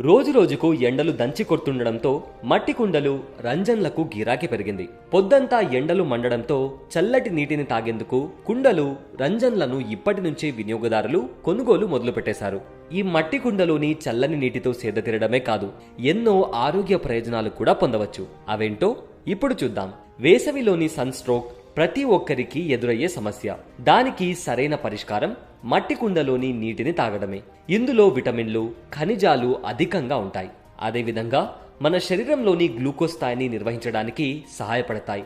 రోజు రోజుకు ఎండలు దంచి కొడుతుండడంతో మట్టి కుండలు రంజన్లకు గిరాకీ పెరిగింది. పొద్దంతా ఎండలు మండడంతో చల్లటి నీటిని తాగేందుకు కుండలు రంజన్లను ఇప్పటి నుంచే వినియోగదారులు కొనుగోలు మొదలుపెట్టేశారు. ఈ మట్టి కుండలోని చల్లని నీటితో సేద తీరడమే కాదు ఎన్నో ఆరోగ్య ప్రయోజనాలు కూడా పొందవచ్చు. అవేంటో ఇప్పుడు చూద్దాం. వేసవిలోని సన్ స్ట్రోక్ ప్రతి ఒక్కరికి ఎదురయ్యే సమస్య. దానికి సరైన పరిష్కారం మట్టి కుండలోని నీటిని తాగడమే. ఇందులో విటమిన్లు ఖనిజాలు అధికంగా ఉంటాయి. అదేవిధంగా మన శరీరంలోని గ్లూకోజ్ స్థాయిని నిర్వహించడానికి సహాయపడతాయి.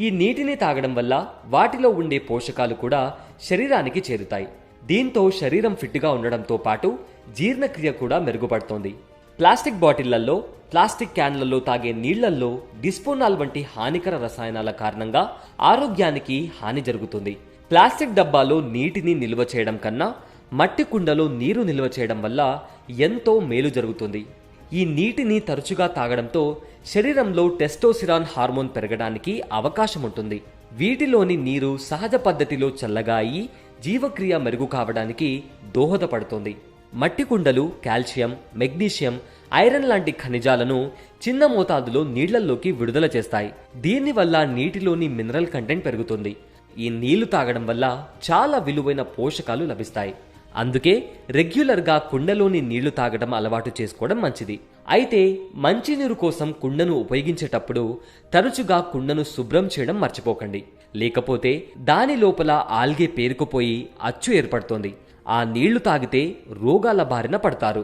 ఈ నీటిని తాగడం వల్ల వాటిలో ఉండే పోషకాలు కూడా శరీరానికి చేరుతాయి. దీంతో శరీరం ఫిట్గా ఉండడంతో పాటు జీర్ణక్రియ కూడా మెరుగుపడుతోంది. ప్లాస్టిక్ బాటిళ్ళలో ప్లాస్టిక్ క్యాన్లలో తాగే నీళ్ళల్లో డిస్పోనాల్ వంటి హానికర రసాయనాల కారణంగా ఆరోగ్యానికి హాని జరుగుతుంది. ప్లాస్టిక్ డబ్బాలో నీటిని నిల్వ చేయడం కన్నా మట్టి కుండలో నీరు నిల్వ చేయడం వల్ల ఎంతో మేలు జరుగుతుంది. ఈ నీటిని తరచుగా తాగడంతో శరీరంలో టెస్టోసిరాన్ హార్మోన్ పెరగడానికి అవకాశం ఉంటుంది. వీటిలోని నీరు సహజ పద్ధతిలో చల్లగా అయి జీవక్రియ మెరుగు కావడానికి దోహదపడుతుంది. మట్టి కుండలు కాల్షియం మెగ్నీషియం ఐరన్ లాంటి ఖనిజాలను చిన్న మోతాదులో నీళ్ళలోకి విడుదల చేస్తాయి. దీనివల్ల నీటిలోని మినరల్ కంటెంట్ పెరుగుతుంది. ఈ నీళ్ళు తాగడం వల్ల చాలా విలువైన పోషకాలు లభిస్తాయి. అందుకే రెగ్యులర్గా కుండలోని నీళ్ళు తాగడం అలవాటు చేసుకోవడం మంచిది. అయితే మంచినీరు కోసం కుండను ఉపయోగించేటప్పుడు తరచుగా కుండను శుభ్రం చేయడం మర్చిపోకండి. లేకపోతే దాని లోపల ఆల్గే పేరుకుపోయి అచ్చు ఏర్పడుతోంది. ఆ నీళ్ళు తాగితే రోగాల బారిన పడతారు.